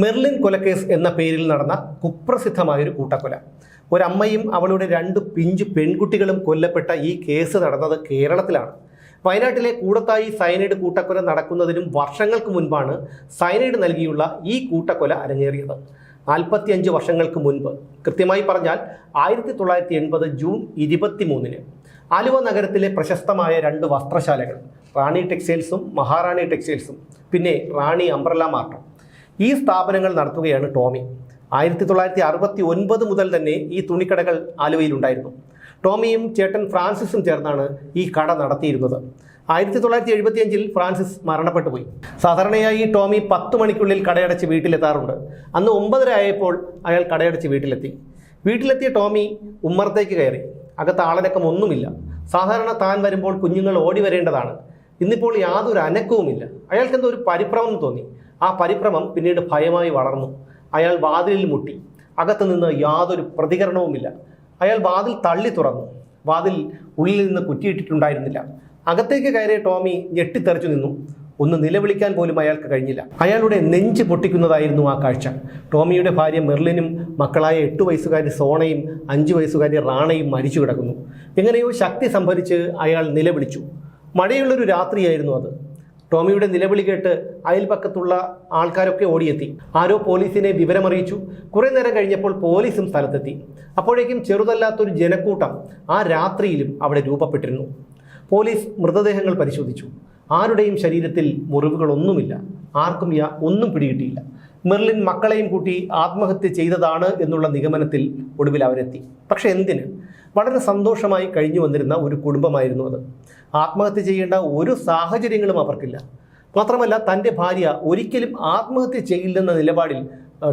Merlin കൊലക്കേസ് എന്ന പേരിൽ നടന്ന കുപ്രസിദ്ധമായൊരു കൂട്ടക്കൊല. ഒരമ്മയും അവളുടെ രണ്ട് പിഞ്ച് പെൺകുട്ടികളും കൊല്ലപ്പെട്ട ഈ കേസ് നടന്നത് കേരളത്തിലാണ്. വയനാട്ടിലെ കൂടത്തായി സയനൈഡ് കൂട്ടക്കൊല നടക്കുന്നതിനും വർഷങ്ങൾക്ക് മുൻപാണ് സയനൈഡ് നൽകിയുള്ള ഈ കൂട്ടക്കൊല അരങ്ങേറിയത്. നാൽപ്പത്തിയഞ്ച് വർഷങ്ങൾക്ക് മുൻപ്. കൃത്യമായി പറഞ്ഞാൽ ആയിരത്തി തൊള്ളായിരത്തി എൺപത് ജൂൺ ഇരുപത്തി മൂന്നിന് ആലുവ നഗരത്തിലെ പ്രശസ്തമായ രണ്ട് വസ്ത്രശാലകൾ റാണി ടെക്സ്റ്റൈൽസും മഹാറാണി ടെക്സ്റ്റൈൽസും പിന്നെ റാണി അംബ്രല മാർട്ടും. ഈ സ്ഥാപനങ്ങൾ നടത്തുകയാണ് ടോമി. ആയിരത്തി തൊള്ളായിരത്തി അറുപത്തി ഒൻപത് മുതൽ തന്നെ ഈ തുണിക്കടകൾ ആലുവയിലുണ്ടായിരുന്നു ടോമിയും ചേട്ടൻ ഫ്രാൻസിസും ചേർന്നാണ് ഈ കട നടത്തിയിരുന്നത്. ആയിരത്തി തൊള്ളായിരത്തി എഴുപത്തിയഞ്ചിൽ ഫ്രാൻസിസ് മരണപ്പെട്ടു പോയി. സാധാരണയായി ടോമി പത്ത് മണിക്കുള്ളിൽ കടയടച്ച് വീട്ടിലെത്താറുണ്ട്. അന്ന് ഒമ്പതര ആയപ്പോൾ അയാൾ കടയടച്ച് വീട്ടിലെത്തി. വീട്ടിലെത്തിയ ടോമി ഉമ്മറത്തേക്ക് കയറി. അകത്ത് ആളനക്കം ഒന്നുമില്ല. സാധാരണ താൻ വരുമ്പോൾ കുഞ്ഞുങ്ങൾ ഓടി വരേണ്ടതാണ്. ഇന്നിപ്പോൾ യാതൊരു അനക്കവുമില്ല. അയാൾക്ക് എന്തോ ഒരു പരിഭ്രമം തോന്നി. ആ പരിഭ്രമം പിന്നീട് ഭയമായി വളർന്നു. അയാൾ വാതിലിൽ മുട്ടി. അകത്ത് നിന്ന് യാതൊരു പ്രതികരണവുമില്ല. അയാൾ വാതിൽ തള്ളി തുറന്നു. വാതിൽ ഉള്ളിൽ നിന്ന് കുറ്റിയിട്ടിട്ടുണ്ടായിരുന്നില്ല. അകത്തേക്ക് കയറിയ ടോമി ഞെട്ടിത്തെറിച്ചു നിന്നു. ഒന്ന് നിലവിളിക്കാൻ പോലും അയാൾക്ക് കഴിഞ്ഞില്ല. അയാളുടെ നെഞ്ച് പൊട്ടിക്കുന്നതായിരുന്നു ആ കാഴ്ച. ടോമിയുടെ ഭാര്യ മെർലിനും മക്കളായ എട്ട് വയസ്സുകാരി സോണയും അഞ്ച് വയസ്സുകാരി റാണയും മരിച്ചു കിടക്കുന്നു. എങ്ങനെയോ ശക്തി സംഭരിച്ച് അയാൾ നിലവിളിച്ചു. മഴയുള്ളൊരു രാത്രിയായിരുന്നു അത്. ടോമിയുടെ നിലവിളി കേട്ട് അയൽപക്കത്തുള്ള ആൾക്കാരൊക്കെ ഓടിയെത്തി. ആരോ പോലീസിനെ വിവരമറിയിച്ചു. കുറേ നേരം കഴിഞ്ഞപ്പോൾ പോലീസും സ്ഥലത്തെത്തി. അപ്പോഴേക്കും ചെറുതല്ലാത്തൊരു ജനക്കൂട്ടം ആ രാത്രിയിലും അവിടെ രൂപപ്പെട്ടിരുന്നു. പോലീസ് മൃതദേഹങ്ങൾ പരിശോധിച്ചു. ആരുടെയും ശരീരത്തിൽ മുറിവുകളൊന്നുമില്ല. ആർക്കും യാ ഒന്നും പിടികിട്ടിയില്ല. മെർലിൻ മക്കളെയും കൂട്ടി ആത്മഹത്യ ചെയ്തതാണ് എന്നുള്ള നിഗമനത്തിൽ ഒടുവിൽ അവരെത്തി. പക്ഷെ എന്തിന്? വളരെ സന്തോഷമായി കഴിഞ്ഞു വന്നിരുന്ന ഒരു കുടുംബമായിരുന്നു അത്. ആത്മഹത്യ ചെയ്യേണ്ട ഒരു സാഹചര്യങ്ങളും അവർക്കില്ല. മാത്രമല്ല തന്റെ ഭാര്യ ഒരിക്കലും ആത്മഹത്യ ചെയ്യില്ലെന്ന നിലപാടിൽ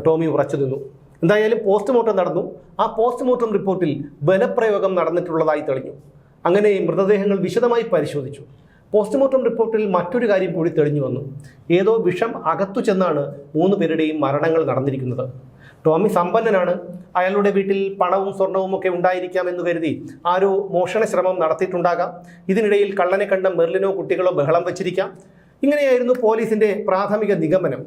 ടോമി ഉറച്ചു നിന്നു. എന്തായാലും പോസ്റ്റ്മോർട്ടം നടന്നു. ആ പോസ്റ്റ്മോർട്ടം റിപ്പോർട്ടിൽ ബലപ്രയോഗം നടന്നിട്ടുള്ളതായി തെളിഞ്ഞു. അങ്ങനെ മൃതദേഹങ്ങൾ വിശദമായി പരിശോധിച്ചു. പോസ്റ്റ്മോർട്ടം റിപ്പോർട്ടിൽ മറ്റൊരു കാര്യം കൂടി തെളിഞ്ഞു വന്നു. ഏതോ വിഷം അകത്തു ചെന്നാണ് മൂന്ന് പേരുടെയും മരണങ്ങൾ നടന്നിരിക്കുന്നത്. ടോമി സമ്പന്നനാണ്. അയാളുടെ വീട്ടിൽ പണവും സ്വർണവും ഒക്കെ ഉണ്ടായിരിക്കാം എന്ന് കരുതി ആരോ മോഷണ ശ്രമം നടത്തിയിട്ടുണ്ടാകാം. ഇതിനിടയിൽ കള്ളനെ കണ്ട മെർലിനോ കുട്ടികളോ ബഹളം വച്ചിരിക്കാം. ഇങ്ങനെയായിരുന്നു പോലീസിന്റെ പ്രാഥമിക നിഗമനം.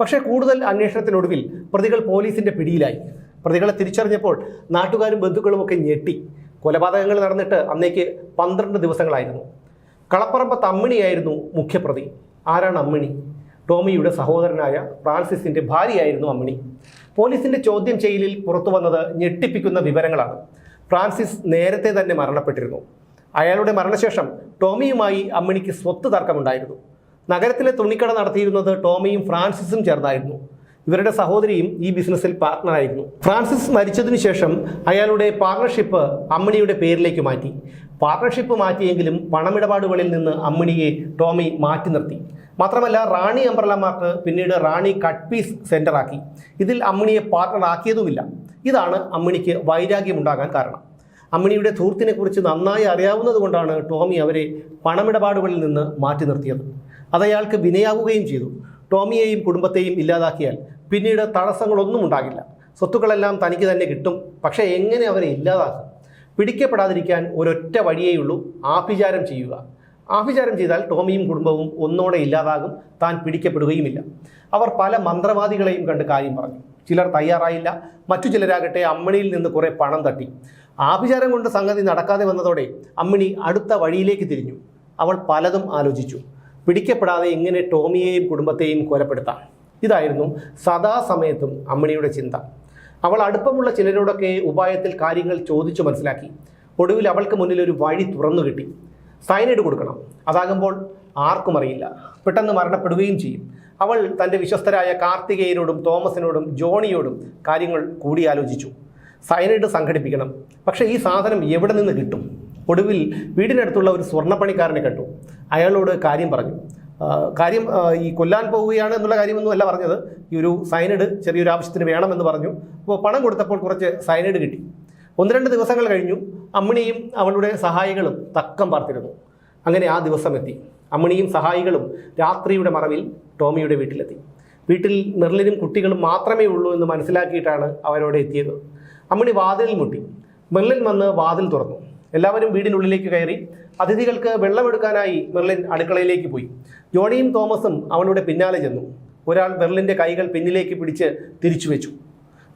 പക്ഷേ കൂടുതൽ അന്വേഷണത്തിനൊടുവിൽ പ്രതികൾ പോലീസിന്റെ പിടിയിലായി. പ്രതികളെ തിരിച്ചറിഞ്ഞപ്പോൾ നാട്ടുകാരും ബന്ധുക്കളും ഒക്കെ ഞെട്ടി. കൊലപാതകങ്ങൾ നടന്നിട്ട് അന്നേക്ക് പന്ത്രണ്ട് ദിവസങ്ങളായിരുന്നു. കളപ്പറമ്പത്ത് അമ്മിണിയായിരുന്നു മുഖ്യപ്രതി. ആരാണ് അമ്മിണി? ടോമിയുടെ സഹോദരനായ ഫ്രാൻസിസിന്റെ ഭാര്യയായിരുന്നു അമ്മിണി. പോലീസിന്റെ ചോദ്യം ചെയ്യലിൽ പുറത്തു വന്നത് ഞെട്ടിപ്പിക്കുന്ന വിവരങ്ങളാണ്. ഫ്രാൻസിസ് നേരത്തെ തന്നെ മരണപ്പെട്ടിരുന്നു. അയാളുടെ മരണശേഷം ടോമിയുമായി അമ്മിണിക്ക് സ്വത്ത് തർക്കമുണ്ടായിരുന്നു. നഗരത്തിലെ തുണിക്കട നടത്തിയിരുന്നത് ടോമിയും ഫ്രാൻസിസും ചേർന്നായിരുന്നു. ഇവരുടെ സഹോദരിയും ഈ ബിസിനസ്സിൽ പാർട്ട്ണറായിരുന്നു. ഫ്രാൻസിസ് മരിച്ചതിനു ശേഷം അയാളുടെ പാർട്ണർഷിപ്പ് അമ്മിണിയുടെ പേരിലേക്ക് മാറ്റി. പാർട്ണർഷിപ്പ് മാറ്റിയെങ്കിലും പണമിടപാടുകളിൽ നിന്ന് അമ്മിണിയെ ടോമി മാറ്റി നിർത്തി. മാത്രമല്ല റാണി അംബ്രല മാർക്ക് പിന്നീട് റാണി കട്ട് പീസ് സെന്ററാക്കി ഇതിൽ അമ്മിണിയെ പാർട്ണർ ആക്കിയതുമില്ല. ഇതാണ് അമ്മിണിക്ക് വൈരാഗ്യമുണ്ടാകാൻ കാരണം. അമ്മിണിയുടെ ധൂർത്തിനെക്കുറിച്ച് നന്നായി അറിയാവുന്നത് കൊണ്ടാണ് ടോമി അവരെ പണമിടപാടുകളിൽ നിന്ന് മാറ്റി നിർത്തിയത്. അതയാൾക്ക് വിനയാകുകയും ചെയ്തു. ടോമിയെയും കുടുംബത്തെയും ഇല്ലാതാക്കിയാൽ പിന്നീട് തടസ്സങ്ങളൊന്നും ഉണ്ടാകില്ല. സ്വത്തുക്കളെല്ലാം തനിക്ക് തന്നെ കിട്ടും. പക്ഷേ എങ്ങനെ അവരെ ഇല്ലാതാക്കും? പിടിക്കപ്പെടാതിരിക്കാൻ ഒരൊറ്റ വഴിയേയുള്ളൂ ആഭിചാരം ചെയ്യുക. ആഭിചാരം ചെയ്താൽ ടോമിയും കുടുംബവും ഒന്നോടെ ഇല്ലാതാകും താൻ പിടിക്കപ്പെടുകയുമില്ല. അവർ പല മന്ത്രവാദികളെയും കണ്ട് കാര്യം പറഞ്ഞു. ചിലർ തയ്യാറായില്ല മറ്റു ചിലരാകട്ടെ അമ്മിണിയിൽ നിന്ന് കുറേ പണം തട്ടി. ആഭിചാരം കൊണ്ട് സംഗതി നടക്കാതെ വന്നതോടെ അമ്മിണി അടുത്ത വഴിയിലേക്ക് തിരിഞ്ഞു. അവൾ പലതും ആലോചിച്ചു. പിടിക്കപ്പെടാതെ എങ്ങനെ ടോമിയെയും കുടുംബത്തെയും കൊലപ്പെടുത്താം. ഇതായിരുന്നു സദാസമയത്തും അമ്മിണിയുടെ ചിന്ത. അവൾ അടുപ്പമുള്ള ചിലരോടൊക്കെ ഉപായത്തിൽ കാര്യങ്ങൾ ചോദിച്ചു മനസ്സിലാക്കി. ഒടുവിൽ അവൾക്ക് മുന്നിൽ ഒരു വഴി തുറന്നു കിട്ടി സൈനൈഡ് കൊടുക്കണം. അതാകുമ്പോൾ ആർക്കും അറിയില്ല. പെട്ടെന്ന് മരണപ്പെടുകയും ചെയ്യും. അവൾ തന്റെ വിശ്വസ്തരായ കാർത്തികേയനോടും തോമസിനോടും ജോണിയോടും കാര്യങ്ങൾ കൂടിയാലോചിച്ചു. സൈനൈഡ് സംഘടിപ്പിക്കണം. പക്ഷേ ഈ സാധനം എവിടെ നിന്ന് കിട്ടും? ഒടുവിൽ വീടിനടുത്തുള്ള ഒരു സ്വർണപ്പണിക്കാരനെ കണ്ടു. അയാളോട് കാര്യം പറഞ്ഞു. കാര്യം ഈ കൊല്ലാൻ പോവുകയാണ് എന്നുള്ള കാര്യമൊന്നും അല്ല പറഞ്ഞത്. ഈ ഒരു സൈനൈഡ് ചെറിയൊരു ആവശ്യത്തിന് വേണമെന്ന് പറഞ്ഞു. അപ്പോൾ പണം കൊടുത്തപ്പോൾ കുറച്ച് സൈനൈഡ് കിട്ടി. ഒന്ന് രണ്ട് ദിവസങ്ങൾ കഴിഞ്ഞു. അമ്മിണിയും അവളുടെ സഹായികളും തക്കം പാർത്തിരുന്നു. അങ്ങനെ ആ ദിവസം എത്തി. അമ്മിണിയും സഹായികളും രാത്രിയുടെ മറവിൽ ടോമിയുടെ വീട്ടിലെത്തി. വീട്ടിൽ മെർലിനും കുട്ടികളും മാത്രമേ ഉള്ളൂ എന്ന് മനസ്സിലാക്കിയിട്ടാണ് അവരോട് എത്തിയത്. അമ്മിണി വാതിലിൽ മുട്ടി. മെർലിൻ വന്ന് വാതിൽ തുറന്നു. എല്ലാവരും വീടിനുള്ളിലേക്ക് കയറി. അതിഥികൾക്ക് വെള്ളമെടുക്കാനായി മെർലിൻ അടുക്കളയിലേക്ക് പോയി. ജോണിയും തോമസും അവളുടെ പിന്നാലെ ചെന്നു. ഒരാൾ മെർലിന്റെ കൈകൾ പിന്നിലേക്ക് പിടിച്ച് തിരിച്ചു വെച്ചു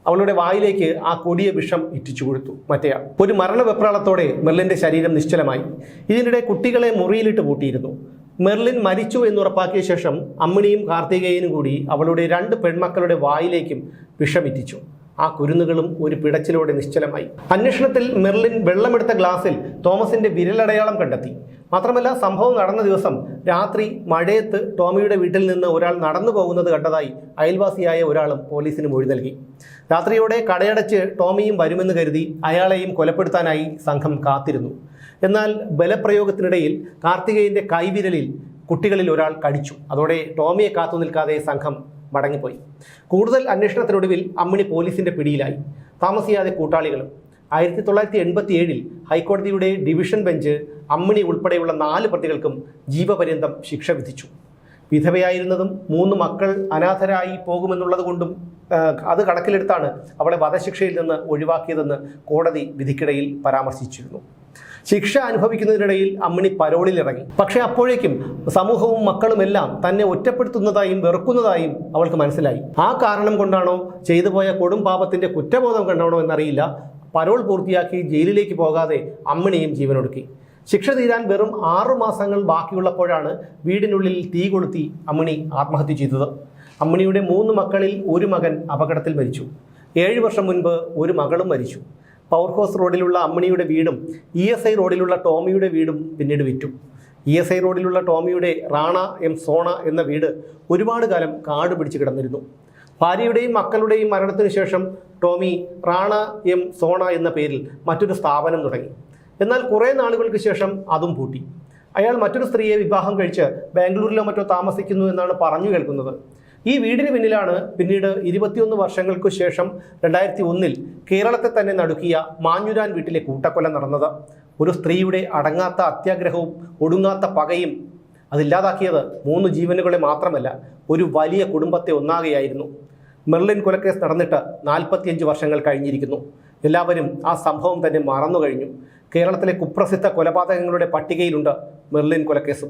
അവളുടെ വായിലേക്ക് ആ കൊടിയ വിഷം ഇറ്റിച്ചു കൊടുത്തു. മറ്റേയാൾ ഒരു മരണവെപ്രാളത്തോടെ മെർലിന്റെ ശരീരം നിശ്ചലമായി. ഇതിനിടെ കുട്ടികളെ മുറിയിലിട്ട് പൂട്ടിയിരുന്നു. മെർലിൻ മരിച്ചു എന്നുറപ്പാക്കിയ ശേഷം അമ്മിണിയും കാർത്തികേയനും കൂടി അവളുടെ രണ്ട് പെൺമക്കളുടെ വായിലേക്കും വിഷമിറ്റിച്ചു ആ കുരുന്നുകളും ഒരു പിടച്ചിലോടെ നിശ്ചലമായി. അന്വേഷണത്തിൽ മെർലിൻ വെള്ളമെടുത്ത ഗ്ലാസിൽ തോമസിന്റെ വിരലടയാളം കണ്ടെത്തി. മാത്രമല്ല സംഭവം നടന്ന ദിവസം രാത്രി മഴയത്ത് ടോമിയുടെ വീട്ടിൽ നിന്ന് ഒരാൾ നടന്നു പോകുന്നത് കണ്ടതായി അയൽവാസിയായ ഒരാളും പോലീസിന് മൊഴി നൽകി. രാത്രിയോടെ കടയടച്ച് ടോമിയും വരുമെന്ന് കരുതി അയാളെയും കൊലപ്പെടുത്താനായി സംഘം കാത്തിരുന്നു. എന്നാൽ ബലപ്രയോഗത്തിനിടയിൽ കാർത്തികേയന്റെ കൈവിരലിൽ കുട്ടികളിൽ ഒരാൾ കടിച്ചു. അതോടെ ടോമിയെ കാത്തു നിൽക്കാതെ സംഘം മടങ്ങിപ്പോയി. കൂടുതൽ അന്വേഷണത്തിനൊടുവിൽ അമ്മിണി പോലീസിന്റെ പിടിയിലായി. താമസിയാതെ കൂട്ടാളികളും. ആയിരത്തി തൊള്ളായിരത്തി എൺപത്തി ഏഴിൽ ഹൈക്കോടതിയുടെ ഡിവിഷൻ ബെഞ്ച് അമ്മിണി ഉൾപ്പെടെയുള്ള നാല് പ്രതികൾക്കും ജീവപര്യന്തം ശിക്ഷ വിധിച്ചു. വിധവയായിരുന്നതും മൂന്ന് മക്കൾ അനാഥരായി പോകുമെന്നുള്ളത് കൊണ്ടും അത് കണക്കിലെടുത്താണ് അവളെ വധശിക്ഷയിൽ നിന്ന് ഒഴിവാക്കിയതെന്ന് കോടതി വിധിക്കിടയിൽ പരാമർശിച്ചിരുന്നു. ശിക്ഷ അനുഭവിക്കുന്നതിനിടയിൽ അമ്മിണി പരോളിൽ ഇറങ്ങി പക്ഷേ അപ്പോഴേക്കും സമൂഹവും മക്കളുമെല്ലാം തന്നെ ഒറ്റപ്പെടുത്തുന്നതായും വെറുക്കുന്നതായും അവൾക്ക് മനസ്സിലായി. ആ കാരണം കൊണ്ടാണോ ചെയ്തു പോയ കൊടും കുറ്റബോധം കണ്ടാണോ എന്നറിയില്ല. പരോൾ പൂർത്തിയാക്കി ജയിലിലേക്ക് പോകാതെ അമ്മിണിയും ജീവനൊടുക്കി. ശിക്ഷ തീരാൻ വെറും ആറു മാസങ്ങൾ ബാക്കിയുള്ളപ്പോഴാണ് വീടിനുള്ളിൽ തീ കൊളുത്തി അമ്മിണി ആത്മഹത്യ ചെയ്തത്. അമ്മിണിയുടെ മൂന്ന് മക്കളിൽ ഒരു മകൻ അപകടത്തിൽ മരിച്ചു. ഏഴ് വർഷം മുൻപ് ഒരു മകളും മരിച്ചു. പവർ ഹൗസ് റോഡിലുള്ള അമ്മിണിയുടെ വീടും ഇ എസ് ഐ റോഡിലുള്ള ടോമിയുടെ വീടും പിന്നീട് വിറ്റു. ഇ എസ് ഐ റോഡിലുള്ള ടോമിയുടെ റാണ എം സോണ എന്ന വീട് ഒരുപാട് കാലം കാട് പിടിച്ച് കിടന്നിരുന്നു. ഭാര്യയുടെയും മക്കളുടെയും മരണത്തിനു ശേഷം ടോമി റാണ എം സോണ എന്ന പേരിൽ മറ്റൊരു സ്ഥാപനം തുടങ്ങി. എന്നാൽ കുറേ നാളുകൾക്ക് ശേഷം അതും പൂട്ടി. അയാൾ മറ്റൊരു സ്ത്രീയെ വിവാഹം കഴിച്ച് ബാംഗ്ലൂരിലോ മറ്റോ താമസിക്കുന്നു എന്നാണ് പറഞ്ഞു കേൾക്കുന്നത്. ഈ വീടിന് പിന്നിലാണ് പിന്നീട് ഇരുപത്തിയൊന്ന് വർഷങ്ങൾക്കു ശേഷം രണ്ടായിരത്തി ഒന്നിൽ കേരളത്തെ തന്നെ നടുക്കിയ മാഞ്ഞുരാൻ വീട്ടിലെ കൂട്ടക്കൊല നടന്നത്. ഒരു സ്ത്രീയുടെ അടങ്ങാത്ത അത്യാഗ്രഹവും ഒടുങ്ങാത്ത പകയും അതില്ലാതാക്കിയത് മൂന്ന് ജീവനുകളെ മാത്രമല്ല ഒരു വലിയ കുടുംബത്തെ ഒന്നാകെയായിരുന്നു. മെർലിൻ കൊലക്കേസ് നടന്നിട്ട് നാൽപ്പത്തിയഞ്ച് വർഷങ്ങൾ കഴിഞ്ഞിരിക്കുന്നു. എല്ലാവരും ആ സംഭവം തന്നെ മറന്നു കഴിഞ്ഞു കേരളത്തിലെ കുപ്രസിദ്ധ കൊലപാതകങ്ങളുടെ പട്ടികയിലുണ്ട് മെർലിൻ കൊലക്കേസും.